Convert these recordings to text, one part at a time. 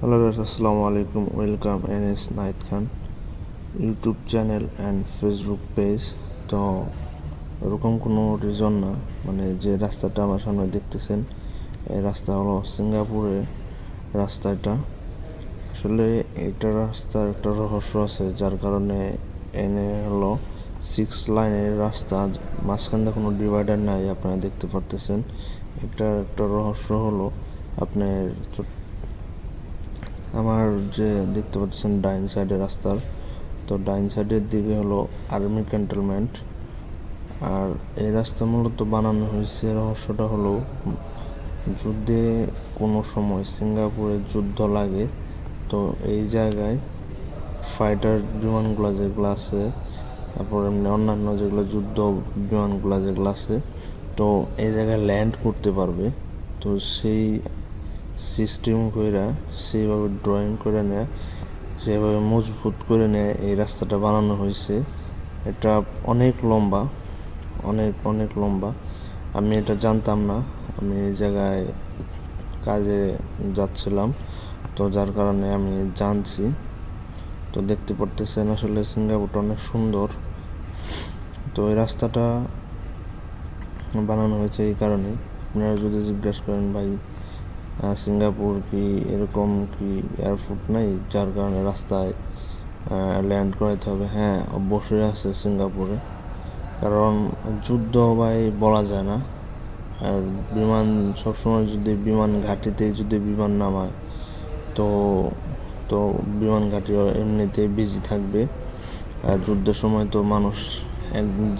Hello guys, আসসালামু আলাইকুম welcome N S night Khan YouTube channel and Facebook page তো এরকম কোনো রিজন না। মানে যে রাস্তাটা আমার সামনে দেখতেছেন এই রাস্তা হলো সিঙ্গাপুরের রাস্তা এটা আসলে এটা রাস্তার একটা রহস্য আছে যার কারণে এনে হলো সিক্স লাইনের রাস্তা মাঝখান মাঝখানে কোনো ডিভাইডার নাই আপনারা দেখতে পারতেছেন। এটার একটা রহস্য হলো আপনার আমার যে দেখতে পাচ্ছেন ডাইন সাইডে রাস্তার, তো ডাইন সাইডের দিকে হলো আর্মি ক্যান্টনমেন্ট। আর এই রাস্তা মূলত বানানো হয়েছে, রহস্যটা হলো যুদ্ধে কোনো সময় সিঙ্গাপুরে যুদ্ধ লাগে, তো এই জায়গায় ফাইটার বিমানগুলো যেগুলো আছে, তারপর এমনি অন্যান্য যেগুলো যুদ্ধ বিমানগুলো যেগুলো আছে, তো এই জায়গায় ল্যান্ড করতে পারবে। তো সেই সিস্টেম কইরা সেইভাবে ড্রয়িং করে নেয় সেভাবে মজবুত করে নেয়, এই রাস্তাটা বানানো হয়েছে এটা অনেক লম্বা, অনেক অনেক লম্বা। আমি এটা জানতাম না। আমি এই জায়গায় কাজে যাচ্ছিলাম, তো যার কারণে আমি জানছি। তো দেখতে পারতেছেন আসলে সিঙ্গাপুরটা অনেক সুন্দর। তো এই রাস্তাটা বানানো হয়েছে এই কারণে আপনারা যদি জিজ্ঞাসা করেন, ভাই সিঙ্গাপুর কি এরকম কি এয়ারপোর্ট নাই? যার কারণে রাস্তায় ল্যান্ড করাইতে হবে। হ্যাঁ অবশ্যই আছে সিঙ্গাপুরে। কারণ যুদ্ধ ভাই বলা যায় না। আর বিমান, সবসময় যদি বিমান ঘাঁটিতেই যদি বিমান নামায়, তো তো বিমান ঘাঁটি এমনিতেই বিজি থাকবে। আর যুদ্ধের সময় তো মানুষ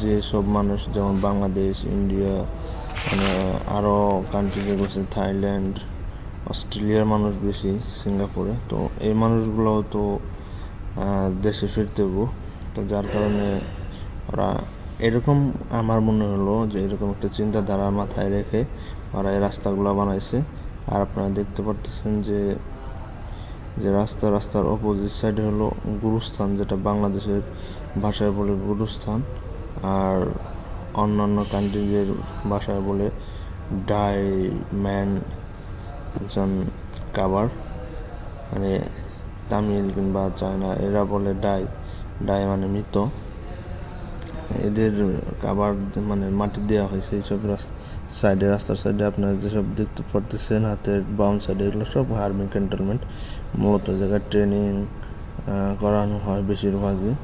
যে সব মানুষ, যেমন বাংলাদেশ, ইন্ডিয়া মানে আরও কান্ট্রি যেগুলো থাইল্যান্ড অস্ট্রেলিয়ার মানুষ বেশি, সিঙ্গাপুরে। তো এই মানুষগুলোও তো দেশে ফিরতে হব তো যার কারণে ওরা এরকম আমার মনে হলো যে এরকম একটা চিন্তাধারা মাথায় রেখে ওরা এই রাস্তাগুলো বানাইছে। আর আপনারা দেখতে পারতেছেন যে যে রাস্তা, রাস্তার অপোজিট সাইডে হলো গুরুস্থান, যেটা বাংলাদেশের ভাষায় বলে গুরুস্থান। আর অন্যান্য কান্ট্রিজের ভাষায় বলে ডাই ম্যান একজন কাবার মানে তামিল কিংবা চায়না, এরা বলে ডাই। ডাই মানে মৃত। এদের কাবার মানে মাটি দেওয়া হয়েছে এইসব সাইডে, রাস্তার সাইডে আপনারা যেসব দেখতে পারতেছেন, হাতের বাম সাইডে, এগুলো সব আর্মি ক্যান্টনমেন্ট। মূলত জায়গায় ট্রেনিং করানো হয় বেশিরভাগই।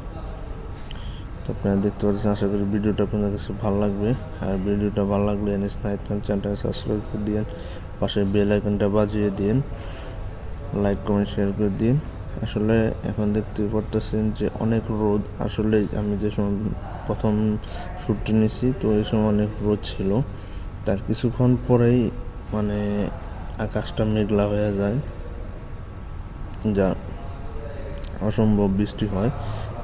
তো আপনারা দেখতে পাচ্ছেন আশা করি ভিডিওটা আপনাদের কাছে ভালো লাগবে। আর ভিডিওটা ভালো লাগলে এনএস নাইট চ্যানেলটাকে সাবস্ক্রাইব করে দিন পাশে বেল আইকনটা বাজিয়ে দিন লাইক কমেন্ট শেয়ার করে দিন। আসলে এখন দেখতে পারতেছেন যে অনেক রোদ। আসলে আমি যে সময় প্রথম শ্যুটটি নিয়েছি তো এই সময় অনেক রোদ ছিল। তার কিছুক্ষণ পরেই মানে আকাশটা মেঘলা হয়ে যায়, যা অসম্ভব বৃষ্টি হয়।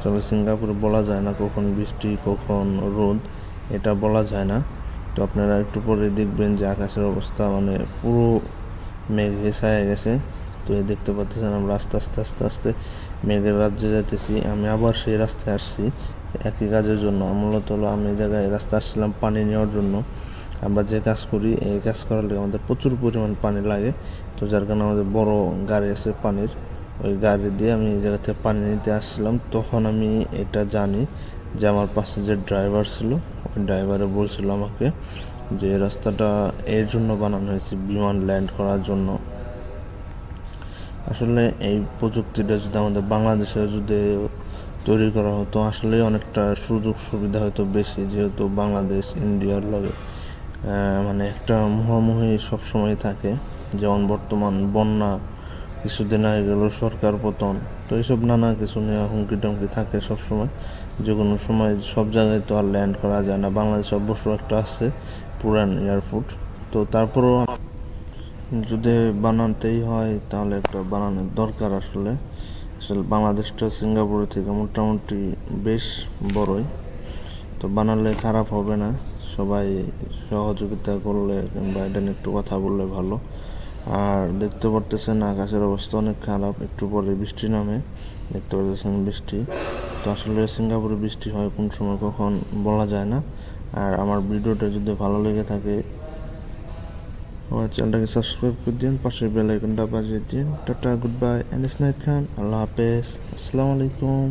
তবে সিঙ্গাপুরে বলা যায় না কখন বৃষ্টি, কখন রোদ, এটা বলা যায় না। তো আপনারা একটু পরে দেখবেন যে আকাশের অবস্থা মানে পুরো মেঘ হেসায় গেছে। তো দেখতে পাচ্ছেন আমরা আস্তে আস্তে আস্তে আস্তে মেঘের রাজ্যে যাইতেছি। আমি আবার সেই রাস্তায় আসছি একই কাজের জন্য। মূলত হলো আমি এই জায়গায় রাস্তায় আসছিলাম পানি নেওয়ার জন্য। আমরা যে কাজ করি, এই কাজ করার লাগে আমাদের প্রচুর পরিমাণ পানি লাগে। তো যার কারণে আমাদের বড় গাড়ি আছে পানির। ওই গাড়ি দিয়ে আমি এই জায়গা থেকে পানি নিতে আসছিলাম। তখন আমি এটা জানি যে আমার পাশে যে ড্রাইভার ছিল, ওই ড্রাইভারে বলছিল আমাকে যে রাস্তাটা এর জন্য বানানো হয়েছে, বিমান ল্যান্ড করার জন্য। আসলে এই প্রযুক্তিটা যদি আমাদের বাংলাদেশে যদি তৈরি করা হতো, আসলে অনেকটা সুযোগ সুবিধা হয়তো বেশি, যেহেতু বাংলাদেশ, ইন্ডিয়ার লগে মানে একটা মুহামুহি সবসময় থাকে, যেমন বর্তমান বন্যা কিছুদিন আগে গেল সরকার পতন। তো এইসব নানা কিছু নিয়ে হুমকি টমকি থাকে সবসময়। যে কোনো সময় সব জায়গায় তো আর ল্যান্ড করা যায় না। বাংলাদেশে অবশ্য একটা আছে, পুরান এয়ারপোর্ট। তো তারপরেও যদি বানাতেই হয়, তাহলে একটা বানানোর দরকার আসলে। আসলে বাংলাদেশটা সিঙ্গাপুরের থেকে মোটামুটি বেশ বড়ই। তো বানালে খারাপ হবে না। সবাই সহযোগিতা করলে কিংবা এটা নিয়ে একটু কথা বললে ভালো। আর দেখতে পারতেছেন আকাশের অবস্থা অনেক খারাপ, একটু পরে বৃষ্টি নামে, দেখতে পারতেছেন বৃষ্টি। তো আসলে সিঙ্গাপুরে বৃষ্টি হয় কোন সময় কখন বলা যায় না। আর আমার ভিডিওটা যদি ভালো লেগে থাকে, আমার চ্যানেলটাকে সাবস্ক্রাইব করে দিন, পাশে বেল আইকনটা বাজিয়ে দিন। Tata, good bye Anis night Khan, Allah হাফেজ, আসসালামু আলাইকুম।